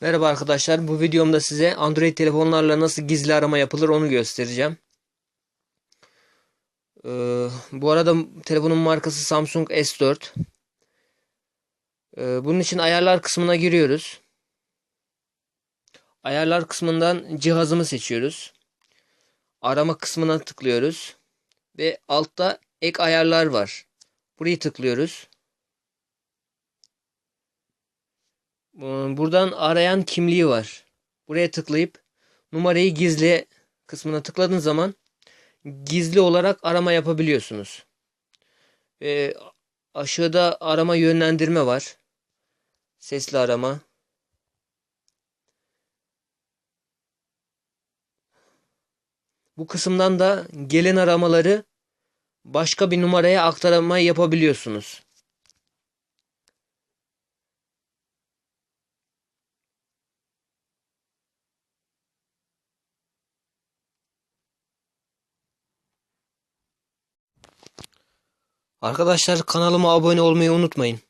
Merhaba arkadaşlar. Bu videomda size Android telefonlarla nasıl gizli arama yapılır onu göstereceğim. Ee, bu arada telefonun markası Samsung S4. Ee, bunun için ayarlar kısmına giriyoruz. Ayarlar kısmından cihazımı seçiyoruz. Arama kısmına tıklıyoruz. Ve altta ek ayarlar var. Burayı tıklıyoruz. Buradan arayan kimliği var. Buraya tıklayıp numarayı gizle kısmına tıkladığın zaman gizli olarak arama yapabiliyorsunuz. Ve aşağıda arama yönlendirme var. Sesli arama. Bu kısımdan da gelen aramaları başka bir numaraya aktarma yapabiliyorsunuz. Arkadaşlar kanalıma abone olmayı unutmayın.